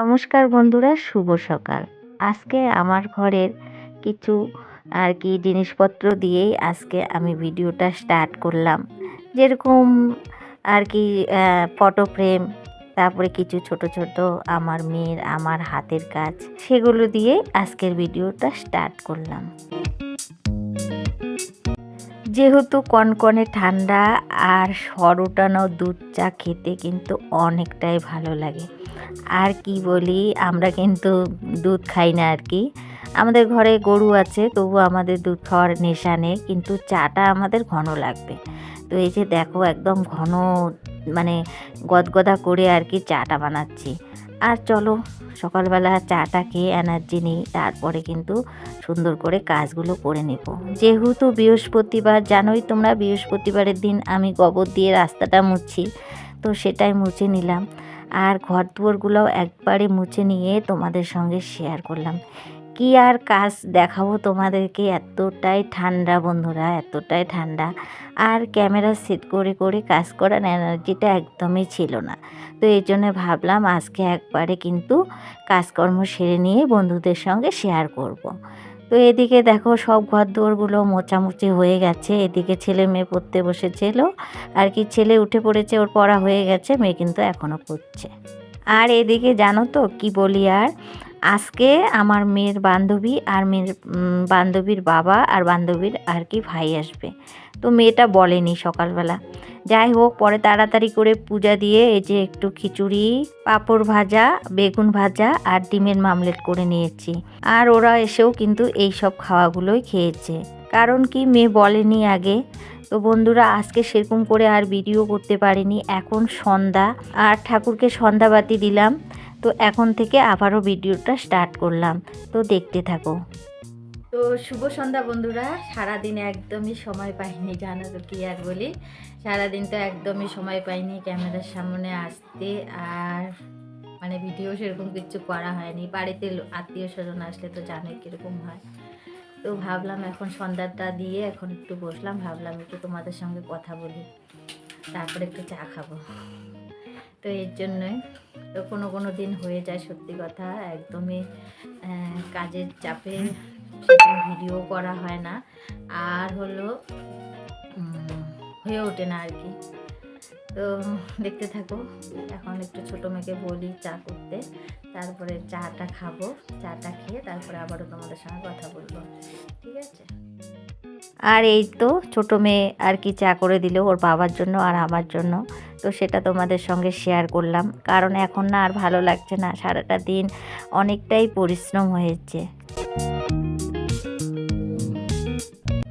নমস্কার বন্ধুরা, শুভ সকাল। আজকে আমার ঘরের কিছু আর কি জিনিসপত্র দিয়েই আজকে আমি ভিডিওটা স্টার্ট করলাম। যেরকম আর কি ফটো ফ্রেম, তারপরে কিছু ছোট ছোট আমার মেয়ের, আমার হাতের কাজ, সেগুলো দিয়ে আজকের ভিডিওটা স্টার্ট করলাম। যেহেতু কনকনে ঠান্ডা আর সর সরোটানো দুধ চা খেতে কিন্তু অনেকটাই ভালো লাগে। আর কি বলি, আমরা কিন্তু দুধ খাই না আর কি। আমাদের ঘরে গরু আছে তবু আমাদের দুধ খাওয়ার নেশা নেই, কিন্তু চাটা আমাদের ঘন লাগবে। তো এই যে দেখো, একদম ঘন মানে গদগদা করে আর কি চাটা বানাচ্ছি। আর চলো, সকালবেলা চাটা খেয়ে এনার্জি নিই, তারপরে কিন্তু সুন্দর করে কাজগুলো করে নেব। যেহেতু বৃহস্পতিবার, জানোই তোমরা, বৃহস্পতিবারের দিন আমি গোবর দিয়ে রাস্তাটা মুছি, তো সেটাই মুছে নিলাম। আর ঘর দুয়ারগুলোও একবারে মুছে নিয়ে তোমাদের সঙ্গে শেয়ার করলাম। কি আর কাজ দেখাবো তোমাদেরকে? এতটাই ঠান্ডা বন্ধুরা, এতটাই ঠান্ডা। আর ক্যামেরা সেট করে করে কাজ করার এনার্জিটা একদমই ছিল না। তো এই জন্য ভাবলাম আজকে একবারে কিন্তু কাজকর্ম সেরে নিয়ে বন্ধুদের সঙ্গে শেয়ার করব। তো এদিকে দেখো সব ঘর দোরগুলো মোচামুচি হয়ে গেছে। এদিকে ছেলে মেয়ে পড়তে বসেছিল। আর কি ছেলে উঠে পড়েছে, ওর পড়া হয়ে গেছে, মেয়ে কিন্তু এখনও পড়ছে। আর এদিকে জানো তো কি বলি আর? আজকে আমার মেয়ের বান্ধবী আর মেয়ের বান্ধবীর বাবা আর বান্ধবীর আর কি ভাই আসবে। তো মেয়েটা বলেনি সকালবেলা। যাই হোক, পরে তাড়াতাড়ি করে পূজা দিয়ে এই যে একটু খিচুড়ি, পাঁপড় ভাজা, বেগুন ভাজা আর ডিমের মামলেট করে নিয়েছি। আর ওরা এসেও কিন্তু এই সব খাওয়াগুলোই খেয়েছে। কারণ কি, মেয়ে বলেনি আগে। তো বন্ধুরা, আজকে সেরকম করে আর ভিডিও করতে পারিনি। এখন সন্ধ্যা, আর ঠাকুরকে সন্ধ্যাবাতি দিলাম। তো এখন থেকে আবারও ভিডিওটা স্টার্ট করলাম। তো দেখতে থাকো। তো শুভ সন্ধ্যা বন্ধুরা। সারাদিন একদমই সময় পাইনি জানো তো কি আর বলি। সারাদিন তো একদমই সময় পাইনি ক্যামেরার সামনে আসতে আর মানে ভিডিও সেরকম কিছু করা হয়নি। বাড়িতে আত্মীয় স্বজন আসলে তো জানোই কীরকম হয়। তো ভাবলাম এখন সন্ধ্যাটা দিয়ে এখন একটু বসলাম। ভাবলাম একটু তোমাদের সঙ্গে কথা বলি। তারপরে একটু চা খাব। তো এর জন্যই তো কোনো কোনো দিন হয়ে যায় সত্যি কথা। একদমই কাজের চাপে ভিডিও করা হয় না। আর হলো হয়ে ওঠে না আর কি তো দেখতে থাকো, এখন একটু ছোটো মেয়েকে বলি চা করতে। তারপরে চাটা খাব, চাটা খেয়ে তারপরে আবারও তোমাদের সঙ্গে কথা বলব। ঠিক আছে? আর এই তো ছোটো মেয়ে আর কি চা করে দিল ওর বাবার জন্য আর আমার জন্য। তো সেটা তোমাদের সঙ্গে শেয়ার করলাম। কারণ এখন না আর ভালো লাগছে না। সারাটা দিন অনেকটাই পরিশ্রম হয়েছে।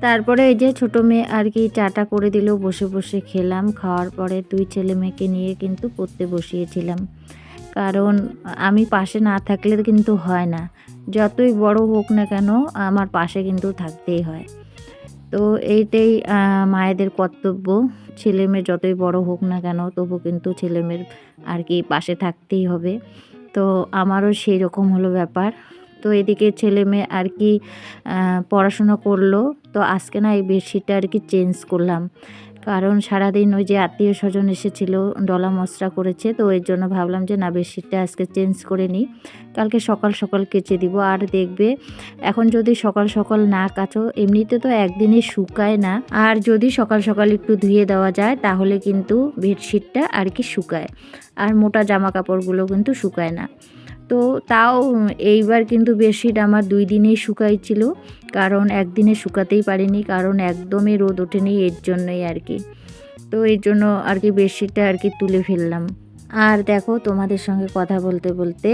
তারপরে এই যে ছোটো মেয়ে আর কি চাটা করে দিল, বসে বসে খেলাম। খাওয়ার পরে দুই ছেলে মেয়েকে নিয়ে কিন্তু পড়তে বসিয়েছিলাম। কারণ আমি পাশে না থাকলে কিন্তু হয় না। যতই বড় হোক না কেন, আমার পাশে কিন্তু থাকতেই হয়। তো এইটাই মায়েদের কর্তব্য। ছেলে মেয়ে যতই বড় হোক না কেন, তবু কিন্তু ছেলে মেয়ের আর কি পাশে থাকতেই হবে। তো আমারও সেই রকম হলো ব্যাপার। তো এদিকে ছেলে মেয়ে আর কি পড়াশোনা করল। তো আজকে না এই বেডশিটটা আর কি চেঞ্জ করলাম। কারণ সারাদিন ওই যে আত্মীয় স্বজন এসেছিল, ডলা মশরা করেছে। তো এর জন্য ভাবলাম যে না, বেডশিটটা আজকে চেঞ্জ করে নিই। কালকে সকাল সকাল কেচে দিব। আর দেখবে, এখন যদি সকাল সকাল না কাচো, এমনিতে তো একদিনে শুকায় না। আর যদি সকাল সকাল একটু ধুয়ে দেওয়া যায়, তাহলে কিন্তু বেডশিটটা আর কি শুকায়। আর মোটা জামা কাপড়গুলো কিন্তু শুকায় না। তো তাও এইবার কিন্তু বেডশিট আমার দুই দিনেই শুকাইছিল। কারণ একদিনে শুকাতেই পারিনি, কারণ একদমই রোদ ওঠেনি এর জন্যই আর কি। তো এর জন্য আর কি বেডশিটটা আর কি তুলে ফেললাম। আর দেখো তোমাদের সঙ্গে কথা বলতে বলতে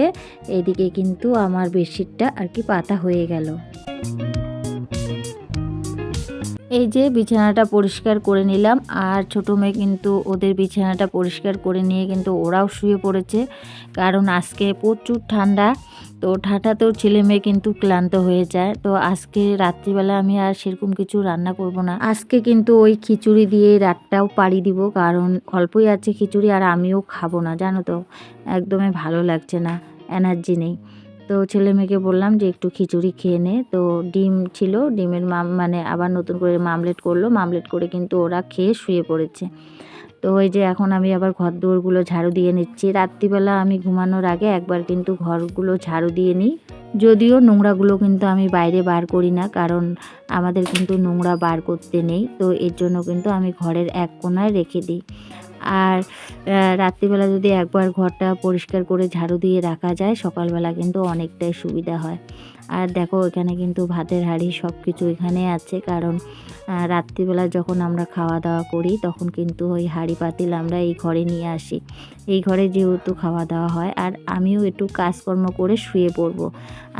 এদিকে কিন্তু আমার বেডশিটটা আর কি পাতা হয়ে গেল। এই যে বিছানাটা পরিষ্কার করে নিলাম, আর ছোটো মেয়ে কিন্তু ওদের বিছানাটা পরিষ্কার করে নিয়ে কিন্তু ওরাও শুয়ে পড়েছে। কারণ আজকে প্রচুর ঠান্ডা, তো ঠান্ডাতেও ছেলে মেয়ে কিন্তু ক্লান্ত হয়ে যায়। তো আজকে রাত্রিবেলা আমি আর সেরকম কিছু রান্না করব না। আজকে কিন্তু ওই খিচুড়ি দিয়ে রাতটাও পাড়ি দিব, কারণ অল্পই আছে খিচুড়ি আর আমিও খাব না, জানো তো। একদমই ভালো লাগছে না, এনার্জি নেই। তো ছেলে মেয়েকে বললাম যে একটু খিচুড়ি খেয়ে নে। তো ডিম ছিল, ডিমের মাম মানে আবার নতুন করে মামলেট করল। মামলেট করে কিন্তু ওরা খেয়ে শুয়ে পড়েছে। তো ওই যে এখন আমি আবার ঘর দুয়ারগুলো ঝাড়ু দিয়ে নিচ্ছি। রাত্রিবেলা আমি ঘুমানোর আগে একবার কিন্তু ঘরগুলো ঝাড়ু দিয়ে নিই। যদিও নোংরাগুলো কিন্তু আমি বাইরে বার করি না, কারণ আমাদের কিন্তু নোংরা বার করতে নেই। তো এর জন্য কিন্তু আমি ঘরের এক কোনায় রেখে দিই। আর রাত্রিবেলা যদি একবার ঘরটা পরিষ্কার করে ঝাড়ু দিয়ে রাখা যায়, সকালবেলা কিন্তু অনেকটাই সুবিধা হয়। আর দেখো, এখানে কিন্তু ভাতের হাঁড়ি সব কিছু এখানে আছে। কারণ রাত্রিবেলা যখন আমরা খাওয়া দাওয়া করি, তখন কিন্তু ওই হাঁড়ি পাতিল আমরা এই ঘরে নিয়ে আসি। এই ঘরে যেহেতু খাওয়া দাওয়া হয়, আর আমিও একটু কাজকর্ম করে শুয়ে পড়ব।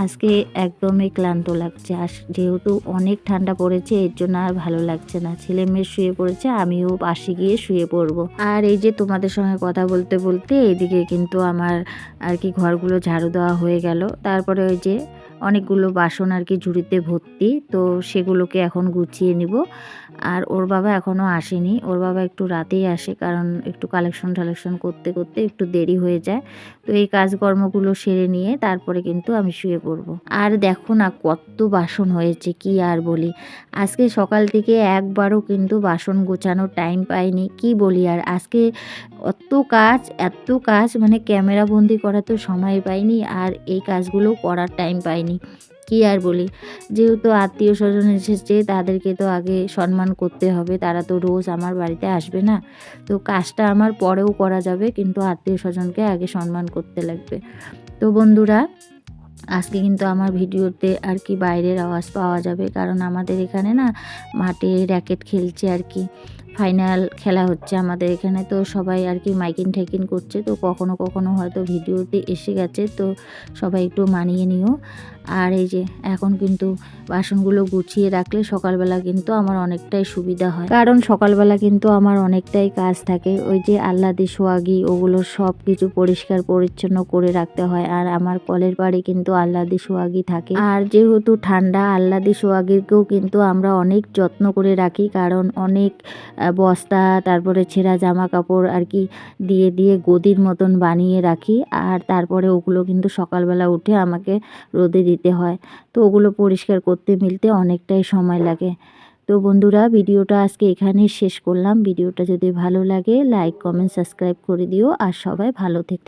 আজকে একদমই ক্লান্ত লাগছে। আর যেহেতু অনেক ঠান্ডা পড়েছে, এর জন্য আর ভালো লাগছে না। ছেলে মেয়ে শুয়ে পড়েছে, আমিও পাশে গিয়ে শুয়ে পড়ব। আর এই যে তোমাদের সঙ্গে কথা বলতে বলতে এইদিকে কিন্তু আমার আর কি ঘরগুলো ঝাড়ু দেওয়া হয়ে গেল। তারপরে ওই যে অনেকগুলো বাসন আর কি ঝুড়িতে ভর্তি, তো সেগুলোকে এখন গুছিয়ে নিব। আর ওর বাবা এখনও আসেনি। ওর বাবা একটু রাতেই আসে, কারণ একটু কালেকশন টালেকশন করতে করতে একটু দেরি হয়ে যায়। তো এই কাজকর্মগুলো সেরে নিয়ে তারপরে কিন্তু আমি শুয়ে পড়ব। আর দেখো না কত বাসন হয়েছে, কি আর বলি। আজকে সকাল থেকে একবারও কিন্তু বাসন গোছানোর টাইম পাইনি, কি বলি আর? আজকে অত কাজ, এত কাজ মানে ক্যামেরা বন্দি করার তো সময় পাইনি আর এই কাজগুলো করার টাইম পাইনি। কি আর বলি? যেহেতু আত্মীয় স্বজন এসেছে, তাদেরকে তো আগে সম্মান করতে হবে। তারা তো রোজ আমার বাড়িতে আসবে না। তো কাজটা আমার পরেও করা যাবে, কিন্তু আত্মীয় স্বজনকে আগে সম্মান করতে লাগবে। তো বন্ধুরা, আজকে কিন্তু আমার ভিডিওতে আর কি বাইরের আওয়াজ পাওয়া যাবে, কারণ আমাদের এখানে না মাঠে র্যাকেট খেলছে আর কি। ফাইনাল খেলা হচ্ছে আমাদের এখানে। তো সবাই আর কি মাইকিং ঠাইকিং করছে। তো কখনো কখনো হয়তো ভিডিওতে এসে গেছে। তো সবাই একটু মানিয়ে নিও। আর এই যে এখন কিন্তু বাসনগুলো গুছিয়ে রাখলে সকালবেলা কিন্তু আমার অনেকটাই সুবিধা হয়। কারণ সকালবেলা কিন্তু আমার অনেকটাই কাজ থাকে। ওই যে আল্লাদি সোয়াগি ওগুলো সব কিছু পরিষ্কার পরিচ্ছন্ন করে রাখতে হয়। আর আমার কলের বাড়ি কিন্তু আল্লাদি সোয়াগি থাকে। আর যেহেতু ঠান্ডা আল্লাদি সোয়াগিকেও কিন্তু আমরা অনেক যত্ন করে রাখি। কারণ অনেক বস্তা, তারপরে ছেঁড়া জামা কাপড় আর কি দিয়ে দিয়ে গদির মতন বানিয়ে রাখি। আর তারপরে ওগুলো কিন্তু সকালবেলা উঠে আমাকে রোদে দিতে হয়। তো ওগুলো পরিষ্কার করতে, মিলতে অনেকটাই সময় লাগে। তো বন্ধুরা, ভিডিওটা আজকে এখানেই শেষ করলাম। ভিডিওটা যদি ভালো লাগে, লাইক, কমেন্ট, সাবস্ক্রাইব করে দিও। আর সবাই ভালো থেকে